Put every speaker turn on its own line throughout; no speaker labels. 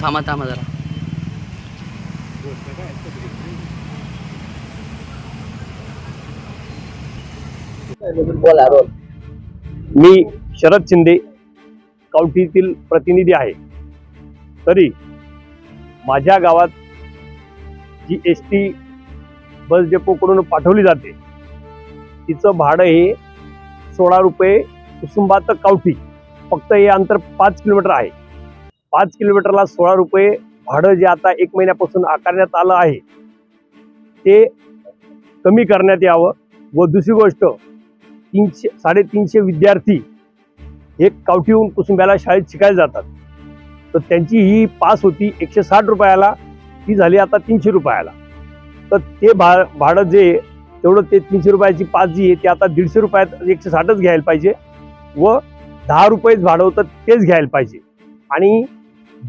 थांबा थांबा जरा.
मी शरद शिंदे काउंटीतील प्रतिनिधी आहे. तरी माझ्या गावात जी एस टी बस डेपोकडून पाठवली जाते तिचं भाडं हे सोळा रुपये कुसुंबात कावठी फक्त हे अंतर पाच किलोमीटर आहे. पाच किलोमीटरला सोळा रुपये भाडं जे आता एक महिन्यापासून आकारण्यात आलं आहे ते कमी करण्यात यावं. व दुसरी गोष्ट तीनशे साडेतीनशे विद्यार्थी हे कावठीहून कुसुंब्याला शाळेत शिकायला जातात. तर त्यांची ही पास होती एकशे साठ रुपयाला ती झाली आता तीनशे रुपयाला. तर ते भा भाडं जे तेवढं ते तीनशे रुपयाची पास जी आहे ती आता दीडशे रुपयात एकशे साठच घ्यायला पाहिजे. व दहा रुपयेच भाडं होतं तेच घ्यायला पाहिजे. आणि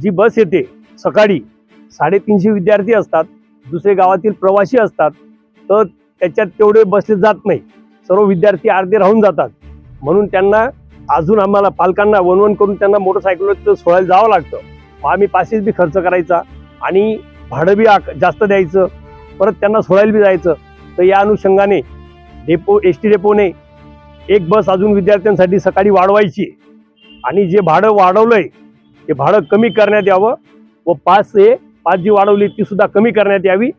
जी बस येते सकाळी साडेतीनशे विद्यार्थी असतात दुसरे गावातील प्रवासी असतात तर त्याच्यात तेवढे बसले जात नाही. सर्व विद्यार्थी अर्धे राहून जातात. म्हणून त्यांना अजून आम्हाला पालकांना वनवन करून त्यांना मोटरसायकलवर सोडायला जावं लागतं. मग आम्ही पासेस बी खर्च करायचा आणि भाडं बी आक- जास्त द्यायचं. परत त्यांना सोडायला बी जायचं. तर या अनुषंगाने डेपो एस टी डेपोने एक बस अजून विद्यार्थ्यांसाठी सकाळी वाढवायची आणि जे भाडं वाढवलंय ते भाडं कमी करण्यात यावं व पाच हे पाच जी वाढवली ती सुद्धा कमी करण्यात यावी.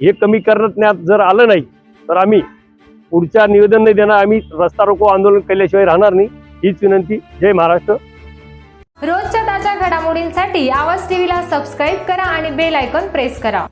हे कमी करण्यात जर आलं नाही तर आम्ही पुढच्या निवेदन नाही देणार आम्ही रस्ता रोको आंदोलन केल्याशिवाय राहणार नाही. हीच विनंती. जय महाराष्ट्र.
रोजच्या ताज्या घडामोडींसाठी आवाज टीव्हीला सबस्क्राईब करा आणि बेल आयकॉन प्रेस करा.